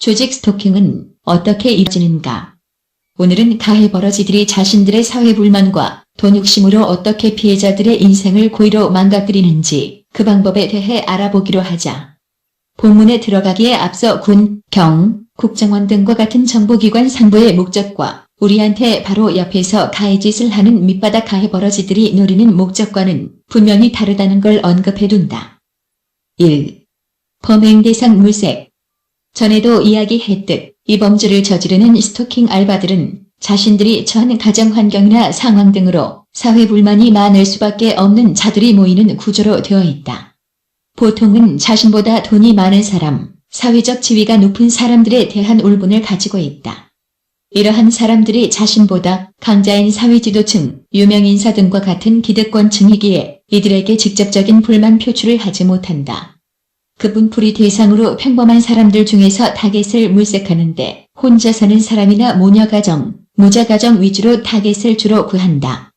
조직 스토킹은 어떻게 이루어지는가? 오늘은 가해 버러지들이 자신들의 사회 불만과 돈 욕심으로 어떻게 피해자들의 인생을 고의로 망가뜨리는지 그 방법에 대해 알아보기로 하자. 본문에 들어가기에 앞서 군, 경, 국정원 등과 같은 정보기관 상부의 목적과 우리한테 바로 옆에서 가해짓을 하는 밑바닥 가해 버러지들이 노리는 목적과는 분명히 다르다는 걸 언급해둔다. 1. 범행 대상 물색 전에도 이야기했듯 이 범죄를 저지르는 스토킹 알바들은 자신들이 처한 가정 환경이나 상황 등으로 사회 불만이 많을 수밖에 없는 자들이 모이는 구조로 되어 있다. 보통은 자신보다 돈이 많은 사람, 사회적 지위가 높은 사람들에 대한 울분을 가지고 있다. 이러한 사람들이 자신보다 강자인 사회 지도층, 유명 인사 등과 같은 기득권층이기에 이들에게 직접적인 불만 표출을 하지 못한다. 그 분풀이 대상으로 평범한 사람들 중에서 타겟을 물색하는데 혼자 사는 사람이나 모녀가정, 무자가정 위주로 타겟을 주로 구한다.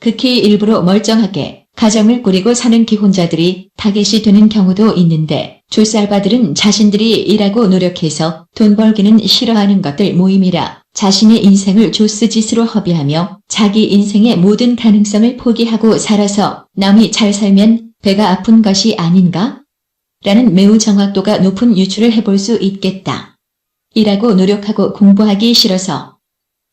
극히 일부러 멀쩡하게 가정을 꾸리고 사는 기혼자들이 타겟이 되는 경우도 있는데 조살바들은 자신들이 일하고 노력해서 돈 벌기는 싫어하는 것들 모임이라 자신의 인생을 조스짓으로 허비하며 자기 인생의 모든 가능성을 포기하고 살아서 남이 잘 살면 배가 아픈 것이 아닌가? 라는 매우 정확도가 높은 유추를 해볼 수 있겠다. 일하고 노력하고 공부하기 싫어서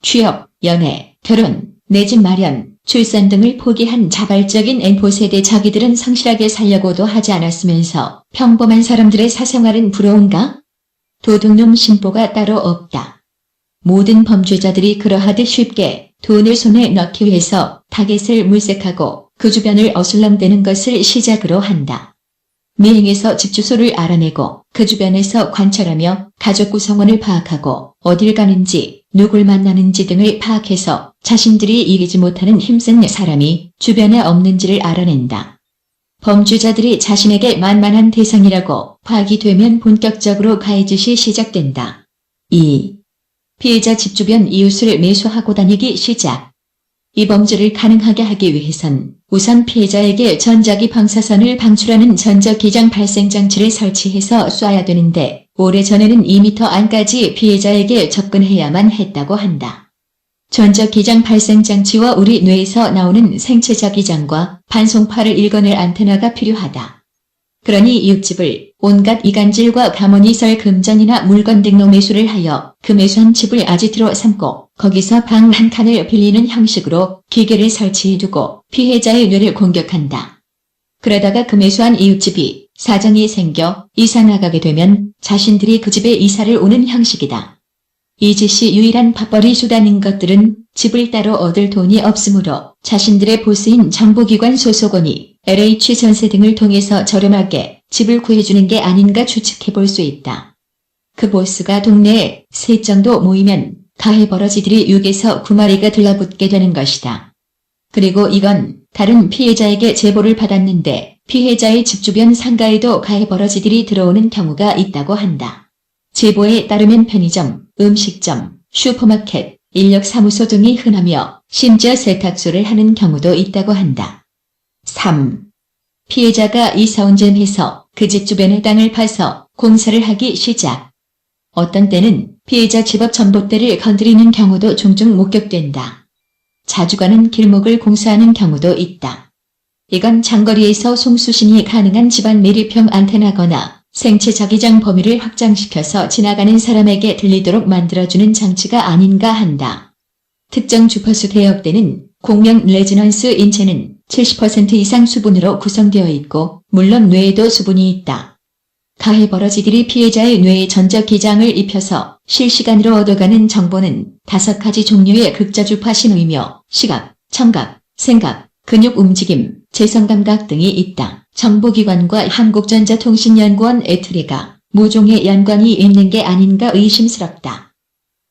취업, 연애, 결혼, 내 집 마련, 출산 등을 포기한 자발적인 N포세대 자기들은 성실하게 살려고도 하지 않았으면서 평범한 사람들의 사생활은 부러운가? 도둑놈 심보가 따로 없다. 모든 범죄자들이 그러하듯 쉽게 돈을 손에 넣기 위해서 타겟을 물색하고 그 주변을 어슬렁대는 것을 시작으로 한다. 미행에서 집 주소를 알아내고 그 주변에서 관찰하며 가족 구성원을 파악하고 어딜 가는지 누굴 만나는지 등을 파악해서 자신들이 이기지 못하는 힘센 사람이 주변에 없는지를 알아낸다. 범죄자들이 자신에게 만만한 대상이라고 파악이 되면 본격적으로 가해짓이 시작된다. 2. 피해자 집 주변 이웃을 매수하고 다니기 시작. 이 범죄를 가능하게 하기 위해선 우선 피해자에게 전자기 방사선을 방출하는 전자기장 발생 장치를 설치해서 쏴야 되는데 오래전에는 2m 안까지 피해자에게 접근해야만 했다고 한다. 전자기장 발생 장치와 우리 뇌에서 나오는 생체 자기장과 반송파를 읽어낼 안테나가 필요하다. 그러니 이웃집을 온갖 이간질과 가머니설 금전이나 물건 등로 매수를 하여 그 매수한 집을 아지트로 삼고 거기서 방 한 칸을 빌리는 형식으로 기계를 설치해두고 피해자의 뇌를 공격한다. 그러다가 그 매수한 이웃집이 사정이 생겨 이사 나가게 되면 자신들이 그 집에 이사를 오는 형식이다. 이 짓이 유일한 밥벌이 수단인 것들은 집을 따로 얻을 돈이 없으므로 자신들의 보스인 정보기관 소속원이 LH 전세 등을 통해서 저렴하게 집을 구해주는 게 아닌가 추측해 볼 수 있다. 그 보스가 동네에 셋 정도 모이면 가해 버러지들이 6에서 9마리가 들러붙게 되는 것이다. 그리고 이건 다른 피해자에게 제보를 받았는데 피해자의 집 주변 상가에도 가해 버러지들이 들어오는 경우가 있다고 한다. 제보에 따르면 편의점, 음식점, 슈퍼마켓, 인력사무소 등이 흔하며 심지어 세탁소를 하는 경우도 있다고 한다. 3. 피해자가 이사온점해서 그 집 주변의 땅을 파서 공사를 하기 시작. 어떤 때는 피해자 집 앞 전봇대를 건드리는 경우도 종종 목격된다. 자주 가는 길목을 공사하는 경우도 있다. 이건 장거리에서 송수신이 가능한 집안 매립형 안테나거나 생체 자기장 범위를 확장시켜서 지나가는 사람에게 들리도록 만들어주는 장치가 아닌가 한다. 특정 주파수 대역대는 공명 레지넌스 인체는 70% 이상 수분으로 구성되어 있고 물론 뇌에도 수분이 있다. 가해 버러지들이 피해자의 뇌에 전자기장을 입혀서 실시간으로 얻어가는 정보는 다섯 가지 종류의 극자주파 신호이며 시각, 청각, 생각, 근육 움직임, 재성감각 등이 있다. 정보기관과 한국전자통신연구원 에트리가 모종의 연관이 있는 게 아닌가 의심스럽다.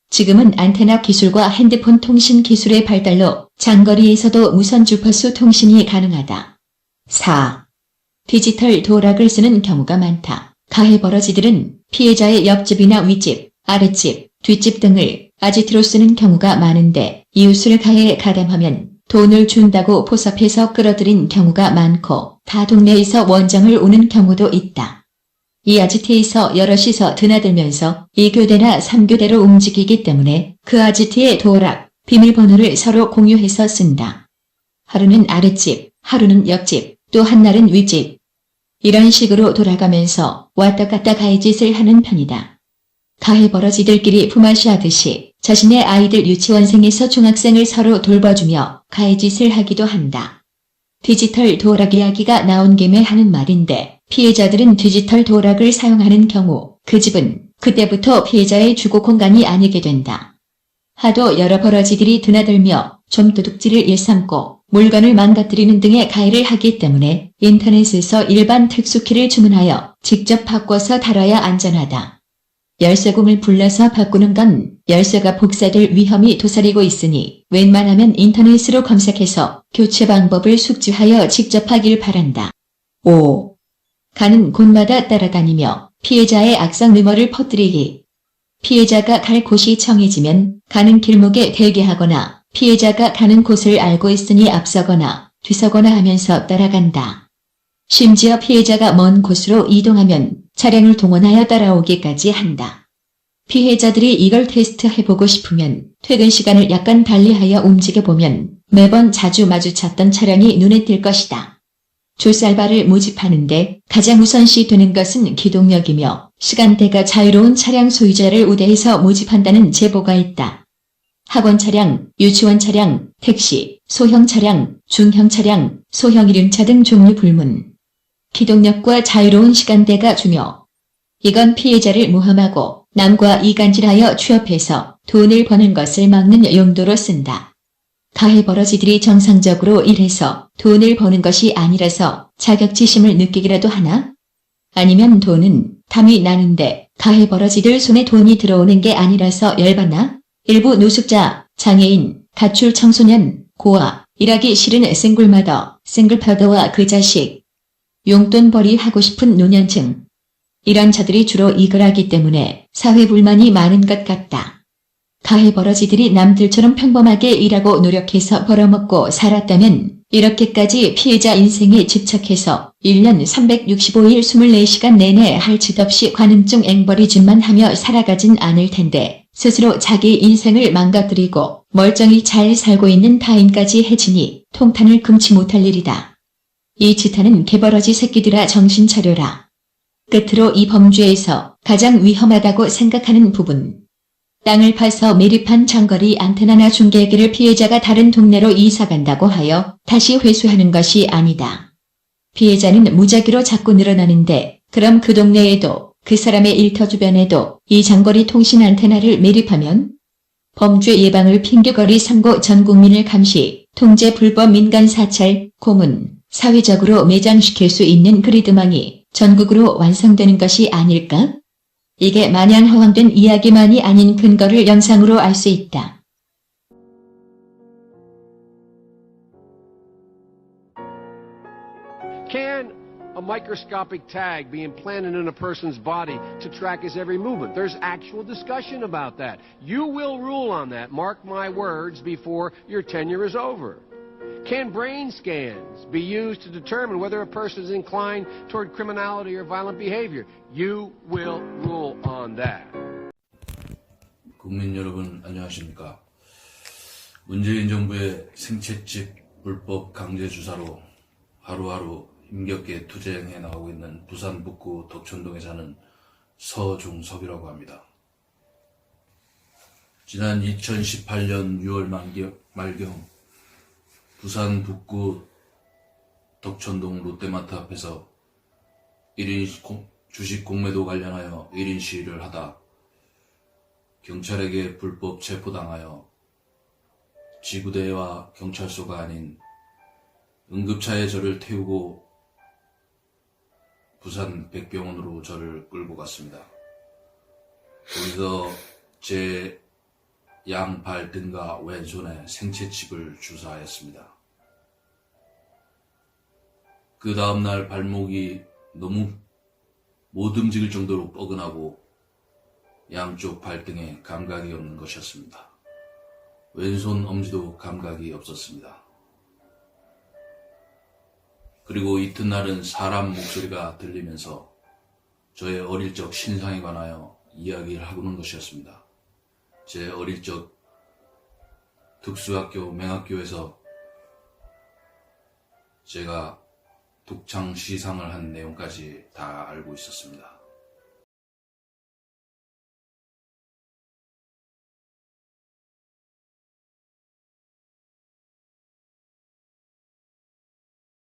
지금은 안테나 기술과 핸드폰 통신 기술의 발달로 장거리에서도 무선 주파수 통신이 가능하다. 4. 디지털 도락을 쓰는 경우가 많다. 가해 버러지들은 피해자의 옆집이나 윗집, 아랫집, 뒷집 등을 아지트로 쓰는 경우가 많은데 이웃을 가해 가담하면 돈을 준다고 포섭해서 끌어들인 경우가 많고 다 동네에서 원정을 오는 경우도 있다. 이 아지트에서 여럿이서 드나들면서 2교대나 3교대로 움직이기 때문에 그 아지트의 도락, 비밀번호를 서로 공유해서 쓴다. 하루는 아랫집, 하루는 옆집, 또 한날은 윗집. 이런 식으로 돌아가면서 왔다 갔다 가해짓을 하는 편이다. 가해버러 지들끼리 품앗이 하듯이 자신의 아이들 유치원생에서 중학생을 서로 돌봐주며 가해짓을 하기도 한다. 디지털 도락 이야기가 나온 김에 하는 말인데 피해자들은 디지털 도락을 사용하는 경우 그 집은 그때부터 피해자의 주거 공간이 아니게 된다. 하도 여러 버러지들이 드나들며 좀 도둑질을 일삼고 물건을 망가뜨리는 등의 가해를 하기 때문에 인터넷에서 일반 특수키를 주문하여 직접 바꿔서 달아야 안전하다. 열쇠공을 불러서 바꾸는 건 열쇠가 복사될 위험이 도사리고 있으니 웬만하면 인터넷으로 검색해서 교체 방법을 숙지하여 직접 하길 바란다. 5. 가는 곳마다 따라다니며 피해자의 악성 루머를 퍼뜨리기. 피해자가 갈 곳이 정해지면 가는 길목에 대기하거나 피해자가 가는 곳을 알고 있으니 앞서거나 뒤서거나 하면서 따라간다. 심지어 피해자가 먼 곳으로 이동하면 차량을 동원하여 따라오기까지 한다. 피해자들이 이걸 테스트해보고 싶으면 퇴근 시간을 약간 달리하여 움직여보면 매번 자주 마주쳤던 차량이 눈에 띌 것이다. 조살바를 모집하는데 가장 우선시 되는 것은 기동력이며 시간대가 자유로운 차량 소유자를 우대해서 모집한다는 제보가 있다. 학원 차량, 유치원 차량, 택시, 소형 차량, 중형 차량, 소형 이륜차 등 종류 불문. 기동력과 자유로운 시간대가 중요. 이건 피해자를 모함하고 남과 이간질하여 취업해서 돈을 버는 것을 막는 용도로 쓴다. 가해버러지들이 정상적으로 일해서 돈을 버는 것이 아니라서 자격지심을 느끼기라도 하나? 아니면 돈은 탐이 나는데 가해버러지들 손에 돈이 들어오는 게 아니라서 열받나? 일부 노숙자, 장애인, 가출 청소년, 고아, 일하기 싫은 싱글마더, 싱글파더와 그 자식, 용돈벌이 하고 싶은 노년층. 이런 자들이 주로 이걸 하기 때문에 사회 불만이 많은 것 같다. 가해 버러지들이 남들처럼 평범하게 일하고 노력해서 벌어먹고 살았다면 이렇게까지 피해자 인생에 집착해서 1년 365일 24시간 내내 할 짓 없이 관음증 앵벌이짓만 하며 살아가진 않을 텐데 스스로 자기 인생을 망가뜨리고 멀쩡히 잘 살고 있는 타인까지 해치니 통탄을 금치 못할 일이다. 이 짓하는 개버러지 새끼들아 정신 차려라. 끝으로 이 범죄에서 가장 위험하다고 생각하는 부분. 땅을 파서 매립한 장거리 안테나나 중계기를 피해자가 다른 동네로 이사간다고 하여 다시 회수하는 것이 아니다. 피해자는 무작위로 자꾸 늘어나는데 그럼 그 동네에도 그 사람의 일터 주변에도 이 장거리 통신 안테나를 매립하면 범죄 예방을 핑계거리 삼고 전 국민을 감시, 통제 불법 민간 사찰, 고문, 사회적으로 매장시킬 수 있는 그리드망이 전국으로 완성되는 것이 아닐까? 이게 마냥 허황된 이야기만이 아닌 근거를 영상으로 알 수 있다. Can a microscopic tag be implanted in a person's body to track his every movement? There's actual discussion about that. You will rule on that, mark my words, before your tenure is over. Can brain scans be used to determine whether a person is inclined toward criminality or violent behavior? You will rule on that. 국민 여러분 안녕하십니까? 문재인 정부의 생채집 불법 강제 주사로 하루하루 힘겹게 투쟁해 나가고 있는 부산 북구 덕천동에 사는 서중섭이라고 합니다. 지난 2018년 6월 말경, 말경 부산 북구 덕천동 롯데마트 앞에서 1인 공- 주식 공매도 관련하여 1인 시위를 하다 경찰에게 불법 체포당하여 지구대와 경찰서가 아닌 응급차에 저를 태우고 부산 백병원으로 저를 끌고 갔습니다. 거기서 제 양발 등과 왼손에 생체칩을 주사하였습니다. 그 다음날 발목이 너무 못 움직일 정도로 뻐근하고 양쪽 발등에 감각이 없는 것이었습니다. 왼손 엄지도 감각이 없었습니다. 그리고 이튿날은 사람 목소리가 들리면서 저의 어릴 적 신상에 관하여 이야기를 하고는 것이었습니다. 제 어릴 적 특수학교 맹학교에서 제가 독창 시상을 한 내용까지 다 알고 있었습니다.